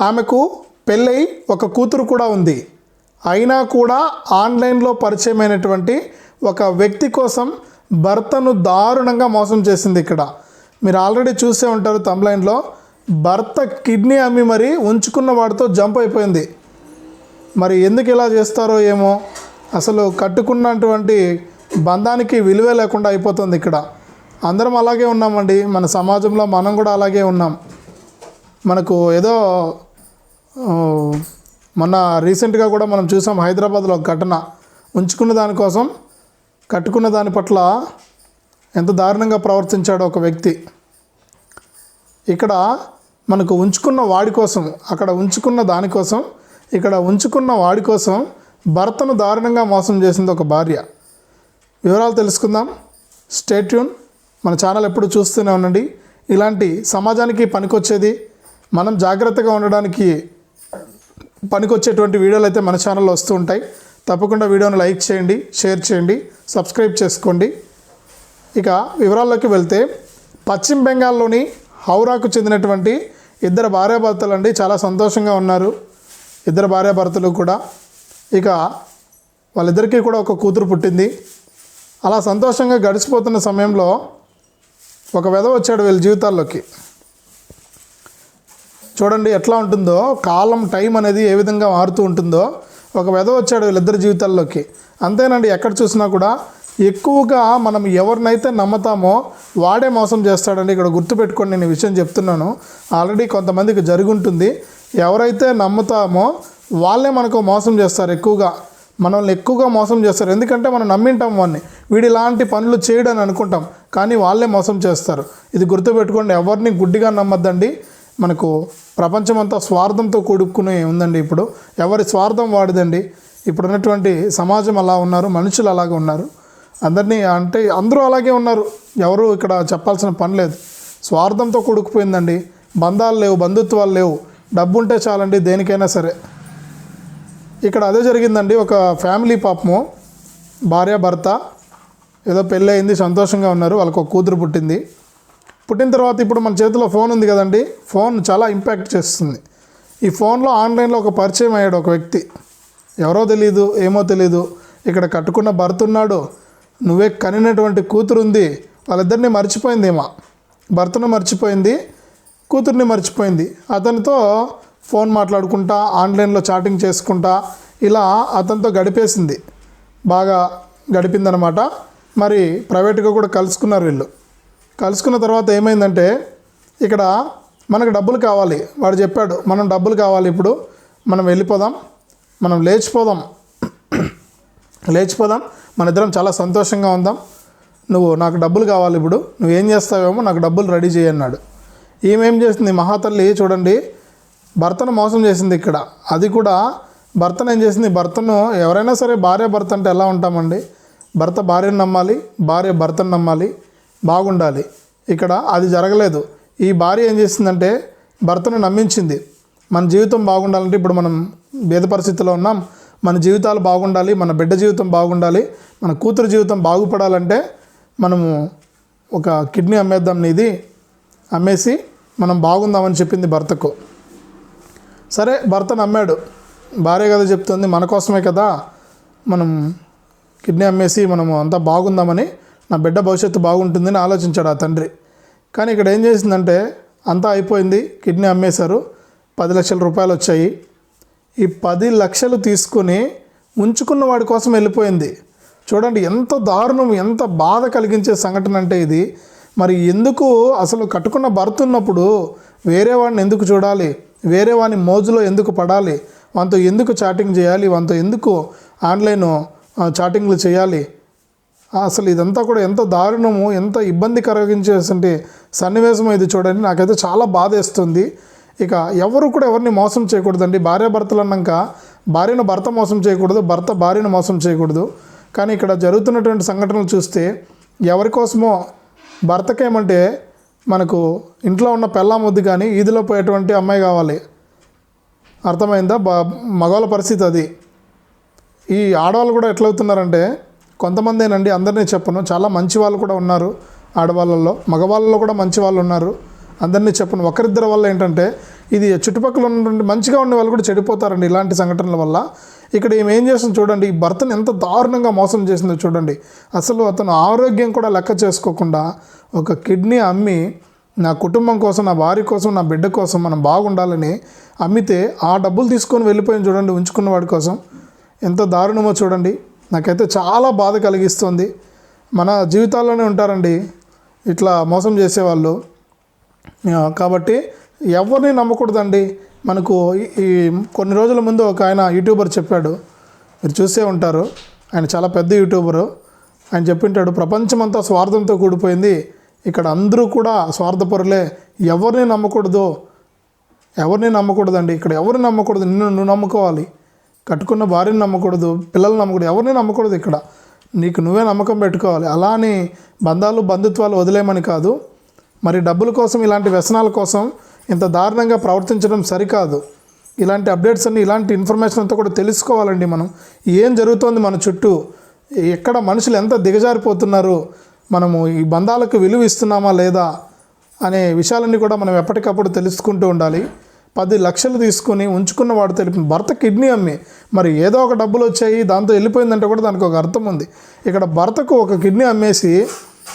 ఆమెకు పెళ్ళై ఒక కూతురు కూడా ఉంది. అయినా కూడా ఆన్లైన్లో పరిచయమైనటువంటి ఒక వ్యక్తి కోసం భర్తను దారుణంగా మోసం చేసింది ఇక్కడ. మీరు ఆల్రెడీ చూసే ఉంటారు తమ్లైన్లో భర్త కిడ్నీ అమ్మి మరి ఉంచుకున్న వాడితో జంప్ అయిపోయింది. మరి ఎందుకు ఇలా చేస్తారో ఏమో? అసలు కట్టుకున్నటువంటి బంధానికి విలువే లేకుండా అయిపోతుంది ఇక్కడ. అందరం అలాగే ఉన్నామండి. మన సమాజంలో మనం కూడా అలాగే ఉన్నాం. మనకు ఏదో మొన్న రీసెంట్గా కూడా మనం చూసాం హైదరాబాద్లో ఒక ఘటన. ఉంచుకున్న దానికోసం కట్టుకున్న దాని పట్ల ఎంత దారుణంగా ప్రవర్తించాడో ఒక వ్యక్తి. ఇక్కడ మనకు ఉంచుకున్న వాడి కోసం అక్కడ ఉంచుకున్న దానికోసం ఇక్కడ ఉంచుకున్న వాడి కోసం భర్తను దారుణంగా మోసం చేసింది ఒక భార్య. వివరాలు తెలుసుకుందాం. స్టేట్యూన్ మన ఛానల్ ఎప్పుడు చూస్తూనే ఉండండి. ఇలాంటి సమాజానికి పనికొచ్చేది మనం జాగ్రత్తగా ఉండడానికి పనికొచ్చేటువంటి వీడియోలు అయితే మన ఛానల్లో వస్తూ ఉంటాయి. తప్పకుండా వీడియోను లైక్ చేయండి షేర్ చేయండి సబ్స్క్రైబ్ చేసుకోండి. ఇక వివరాల్లోకి వెళ్తే పశ్చిమ బెంగాల్లోని హౌరాకు చెందినటువంటి ఇద్దరు భార్యాభర్తలు అండి. చాలా సంతోషంగా ఉన్నారు ఇద్దరు భార్యాభర్తలు కూడా. ఇక వాళ్ళిద్దరికీ కూడా ఒక కూతురు పుట్టింది. అలా సంతోషంగా గడిచిపోతున్న సమయంలో ఒక వెధ వచ్చాడు వీళ్ళ జీవితాల్లోకి. చూడండి ఎట్లా ఉంటుందో కాలం టైం అనేది ఏ విధంగా మారుతూ ఉంటుందో ఒక వెధ వచ్చాడు వీళ్ళిద్దరి జీవితాల్లోకి. అంతేనండి ఎక్కడ చూసినా కూడా ఎక్కువగా మనం ఎవరినైతే నమ్ముతామో వాడే మోసం చేస్తాడండి ఇక్కడ గుర్తుపెట్టుకొని నేను ఈ విషయం చెప్తున్నాను. ఆల్రెడీ కొంతమందికి జరుగుంటుంది. ఎవరైతే నమ్ముతామో వాళ్ళే మనకు మోసం చేస్తారు ఎక్కువగా. మనల్ని ఎక్కువగా మోసం చేస్తారు. ఎందుకంటే మనం నమ్మింటాం వాడిని వీడి ఇలాంటి పనులు చేయడని అనుకుంటాం. కానీ వాళ్ళే మోసం చేస్తారు. ఇది గుర్తుపెట్టుకోండి ఎవరిని గుడ్డిగా నమ్మద్దండి. మనకు ప్రపంచమంతా స్వార్థంతో కూడుకుని ఉందండి ఇప్పుడు. ఎవరి స్వార్థం వాడిదండి. ఇప్పుడు ఉన్నటువంటి సమాజం అలా ఉన్నారు మనుషులు అలాగే ఉన్నారు. అందరినీ అంటే అందరూ అలాగే ఉన్నారు. ఎవరు ఇక్కడ చెప్పాల్సిన పని లేదు. స్వార్థంతో కూడుకుపోయిందండి. బంధాలు లేవు బంధుత్వాలు లేవు. డబ్బు ఉంటే చాలండి దేనికైనా సరే. ఇక్కడ అదే జరిగిందండి. ఒక ఫ్యామిలీ పాపము. భార్య భర్త ఏదో పెళ్ళి అయింది సంతోషంగా ఉన్నారు. వాళ్ళకు ఒక కూతురు పుట్టింది. పుట్టిన తర్వాత ఇప్పుడు మన చేతిలో ఫోన్ ఉంది కదండి ఫోన్ చాలా ఇంపాక్ట్ చేస్తుంది. ఈ ఫోన్లో ఆన్లైన్లో ఒక పరిచయం అయ్యాడు ఒక వ్యక్తి. ఎవరో తెలియదు ఏమో తెలియదు ఇక్కడ కట్టుకున్న భర్త ఉన్నాడు నువ్వే కనినటువంటి కూతురు ఉంది వాళ్ళిద్దరిని మర్చిపోయింది ఏమా. భర్తను మర్చిపోయింది కూతుర్ని మర్చిపోయింది. అతనితో ఫోన్ మాట్లాడుకుంటా ఆన్లైన్లో చాటింగ్ చేసుకుంటా ఇలా అతనితో గడిపేసింది. బాగా గడిపిందనమాట. మరి ప్రైవేట్గా కూడా కలుసుకున్నారు వీళ్ళు. కలుసుకున్న తర్వాత ఏమైందంటే ఇక్కడ మనకు డబ్బులు కావాలి. వాడు చెప్పాడు మనం డబ్బులు కావాలి ఇప్పుడు మనం వెళ్ళిపోదాం మనం లేచిపోదాం. లేచిపోదాం మన ఇద్దరం చాలా సంతోషంగా ఉందాం. నువ్వు నాకు డబ్బులు కావాలి ఇప్పుడు నువ్వు ఏం చేస్తావేమో నాకు డబ్బులు రెడీ చేయన్నాడు ఈమెం చేసింది మహాతల్లి చూడండి భర్తను మోసం చేసింది ఇక్కడ. అది కూడా భర్తను ఏం చేసింది భర్తను ఎవరైనా సరే భార్య భర్త అంటే ఎలా ఉంటామండి? భర్త భార్యను నమ్మాలి భార్య భర్తను నమ్మాలి. బాగుండాలి. ఇక్కడ అది జరగలేదు. ఈ భార్య ఏం చేసిందంటే భర్తను నమ్మించింది. మన జీవితం బాగుండాలంటే ఇప్పుడు మనం భేద పరిస్థితిలో ఉన్నాం. మన జీవితాలు బాగుండాలి మన బిడ్డ జీవితం బాగుండాలి మన కూతురు జీవితం బాగుపడాలంటే మనము ఒక కిడ్నీ అమ్మేద్దాం నీది. అమ్మేసి మనం బాగుందామని చెప్పింది భర్తకు. సరే భర్త నమ్మాడు. భార్య కదా చెప్తుంది మన కోసమే కదా మనం కిడ్నీ అమ్మేసి మనము అంతా బాగుందామని నా బిడ్డ భవిష్యత్తు బాగుంటుందని ఆలోచించాడు ఆ తండ్రి. కానీ ఇక్కడ ఏం చేసిందంటే అంతా అయిపోయింది కిడ్నీ అమ్మేశారు పది లక్షల రూపాయలు వచ్చాయి. ఈ పది లక్షలు తీసుకొని ఉంచుకున్న వాడి కోసం వెళ్ళిపోయింది. చూడండి ఎంత దారుణం ఎంత బాధ కలిగించే సంఘటన అంటే ఇది. మరి ఎందుకు అసలు కట్టుకున్న భర్త ఉన్నప్పుడు వేరే వాడిని ఎందుకు చూడాలి? వేరే వాని మోజులో ఎందుకు పడాలి? వాంతో ఎందుకు చాటింగ్ చేయాలి? వాంతో ఎందుకు ఆన్లైన్ చాటింగ్లు చేయాలి? అసలు ఇదంతా కూడా ఎంత దారుణము ఎంత ఇబ్బంది కలిగించేసంటి సన్నివేశం ఇది చూడండి. నాకైతే చాలా బాధేస్తుంది. ఇక ఎవరు కూడా ఎవరిని మోసం చేయకూడదండి. భార్య భర్తలు అన్నాక భార్యను భర్త మోసం చేయకూడదు భర్త భార్యను మోసం చేయకూడదు. కానీ ఇక్కడ జరుగుతున్నటువంటి సంఘటనలు చూస్తే ఎవరి కోసమో భర్తకేమంటే మనకు ఇంట్లో ఉన్న పెళ్ళామొద్దు కానీ ఈదిలో పోయేటువంటి అమ్మాయి కావాలి. అర్థమైందా? బ మగవాళ్ళ పరిస్థితి అది. ఈ ఆడవాళ్ళు కూడా ఎట్లవుతున్నారంటే కొంతమందేనండి అందరినీ చెప్పను. చాలా మంచి వాళ్ళు కూడా ఉన్నారు ఆడవాళ్ళల్లో. మగవాళ్ళలో కూడా మంచి వాళ్ళు ఉన్నారు అందరినీ చెప్పను. ఒకరిద్దరి వల్ల ఏంటంటే ఇది చుట్టుపక్కల ఉన్నటువంటి మంచిగా ఉండే వాళ్ళు కూడా చెడిపోతారండి ఇలాంటి సంఘటనల వల్ల. ఇక్కడ ఈమె ఏం చేస్తుంది చూడండి ఈ భర్తను ఎంత దారుణంగా మోసం చేసిందో చూడండి. అసలు అతను ఆరోగ్యం కూడా లెక్క చేసుకోకుండా ఒక కిడ్నీ అమ్మి నా కుటుంబం కోసం నా భార్య కోసం నా బిడ్డ కోసం మనం బాగుండాలని అమ్మితే ఆ డబ్బులు తీసుకొని వెళ్ళిపోయిన చూడండి ఉంచుకున్న వాడి కోసం. ఎంత దారుణమో చూడండి. నాకైతే చాలా బాధ కలిగిస్తుంది. మన జీవితాల్లోనే ఉంటారండి. ఇట్లా మోసం చేసేవాళ్ళు. కాబట్టి ఎవరిని నమ్మకూడదండి. మనకు ఈ- ఈ కొన్ని రోజుల ముందు ఒక ఆయన యూట్యూబర్ చెప్పాడు. మీరు చూసే ఉంటారు. ఆయన చాలా పెద్ద యూట్యూబరు. ఆయన చెప్పింటాడు ప్రపంచమంతా స్వార్థంతో కూడిపోయింది. ఇక్కడ అందరూ కూడా స్వార్థపరులే. ఎవరిని నమ్మకూడదు. ఎవరిని నమ్మకూడదండి. ఇక్కడ ఎవరిని నమ్మకూడదు? నిన్ను నువ్వు నమ్ముకోవాలి. కట్టుకున్న భార్యను నమ్మకూడదు పిల్లల్ని నమ్మకూడదు ఎవరిని నమ్మకూడదు ఇక్కడ. నీకు నువ్వే నమ్మకం పెట్టుకోవాలి. అలా అని బంధాలు బంధుత్వాలు వదిలేమని కాదు. మరి డబ్బుల కోసం ఇలాంటి వ్యసనాల కోసం ఇంత దారుణంగా ప్రవర్తించడం సరికాదు. ఇలాంటి అప్డేట్స్ అన్ని ఇలాంటి ఇన్ఫర్మేషన్ అంతా కూడా తెలుసుకోవాలండి మనం. ఏం జరుగుతోంది మన చుట్టూ? ఎక్కడ మనుషులు ఎంత దిగజారిపోతున్నారు? మనము ఈ బంధాలకు విలువ ఇస్తున్నామా లేదా? అనే విషయాలన్నీ కూడా మనం ఎప్పటికప్పుడు తెలుసుకుంటూ ఉండాలి. పది లక్షలు తీసుకుని ఉంచుకున్న వాడు తెలిపి భర్త కిడ్నీ అమ్మి మరి ఏదో ఒక డబ్బులు వచ్చాయి దాంతో వెళ్ళిపోయిందంటే కూడా దానికి ఒక అర్థం ఉంది. ఇక్కడ భర్తకు ఒక కిడ్నీ అమ్మేసి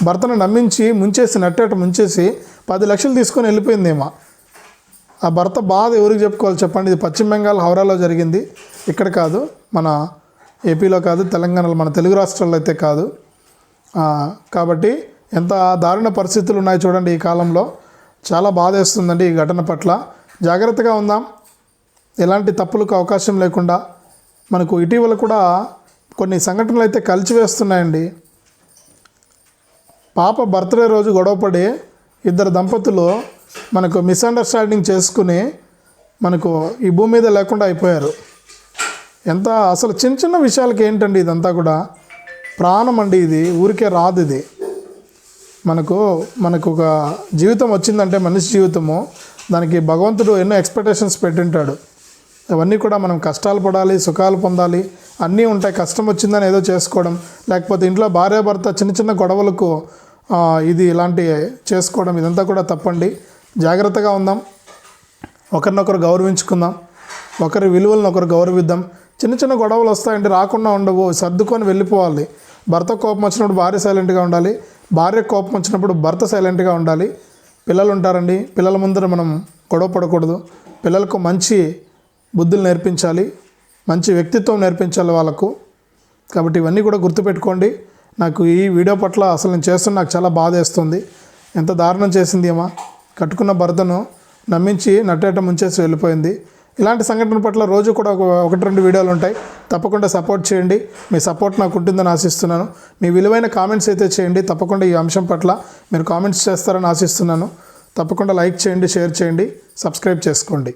భర్తను నమ్మించి ముంచేసి నట్టేట ముంచేసి పది లక్షలు తీసుకొని వెళ్ళిపోయిందేమో. ఆ భర్త బాధ ఎవరికి చెప్పుకోవాలి చెప్పండి? ఇది పశ్చిమ బెంగాల్ హౌరాలో జరిగింది. ఇక్కడ కాదు మన ఏపీలో కాదు తెలంగాణలో మన తెలుగు రాష్ట్రాల్లో అయితే కాదు. కాబట్టి ఎంత దారుణ పరిస్థితులు ఉన్నాయి చూడండి ఈ కాలంలో. చాలా బాధేస్తుందండి ఈ ఘటన పట్ల. జాగ్రత్తగా ఉందాం. ఎలాంటి తప్పులకు అవకాశం లేకుండా మనకు ఇటీవల కూడా కొన్ని సంఘటనలు అయితే కలిచివేస్తున్నాయండి పాప బర్త్డే రోజు గొడవపడి ఇద్దరు దంపతులు మనకు మిస్అండర్స్టాండింగ్ చేసుకుని మనకు ఈ భూమి మీద లేకుండా అయిపోయారు. ఎంత అసలు చిన్న చిన్న విషయాలకి ఏంటండి ఇదంతా కూడా? ప్రాణం అండి ఇది ఊరికే రాదు ఇది. మనకు మనకు ఒక జీవితం వచ్చిందంటే మనిషి జీవితము. దానికి భగవంతుడు ఎన్నో ఎక్స్పెక్టేషన్స్ పెట్టింటాడు. అవన్నీ కూడా మనం కష్టాలు పడాలి సుఖాలు పొందాలి అన్నీ ఉంటాయి. కష్టం వచ్చిందని ఏదో చేసుకోవడం లేకపోతే ఇంట్లో భార్యాభర్త చిన్న చిన్న గొడవలకు ఇది ఇలాంటి చేసుకోవడం ఇదంతా కూడా తప్పండి. జాగ్రత్తగా ఉందాం. ఒకరినొకరు గౌరవించుకుందాం. ఒకరి విలువలను ఒకరు గౌరవిద్దాం. చిన్న చిన్న గొడవలు వస్తాయంటే రాకుండా ఉండవు. సర్దుకొని వెళ్ళిపోవాలి. భర్త కోపం వచ్చినప్పుడు భార్య సైలెంట్గా ఉండాలి. భార్య కోపం వచ్చినప్పుడు భర్త సైలెంట్గా ఉండాలి. పిల్లలు ఉంటారండి పిల్లల ముందర మనం గొడవ పడకూడదు. పిల్లలకు మంచి బుద్ధులు నేర్పించాలి. మంచి వ్యక్తిత్వం నేర్పించాలి వాళ్ళకు. కాబట్టి ఇవన్నీ కూడా గుర్తుపెట్టుకోండి. నాకు ఈ వీడియో పట్ల అసలు నేను చేస్తున్న నాకు చాలా బాధ వేస్తుంది. ఎంత దారుణం చేసింది ఏమా. కట్టుకున్న భర్తను నమ్మించి నట్టేట ముంచేసి వెళ్ళిపోయింది. ఇలాంటి సంఘటన పట్ల రోజు కూడా ఒక ఒకటి రెండు వీడియోలు ఉంటాయి. తప్పకుండా సపోర్ట్ చేయండి. మీ సపోర్ట్ నాకు ఉంటుందని ఆశిస్తున్నాను. మీ విలువైన కామెంట్స్ అయితే చేయండి. తప్పకుండా ఈ అంశం పట్ల మీరు కామెంట్స్ చేస్తారని ఆశిస్తున్నాను. తప్పకుండా లైక్ చేయండి షేర్ చేయండి సబ్స్క్రైబ్ చేసుకోండి.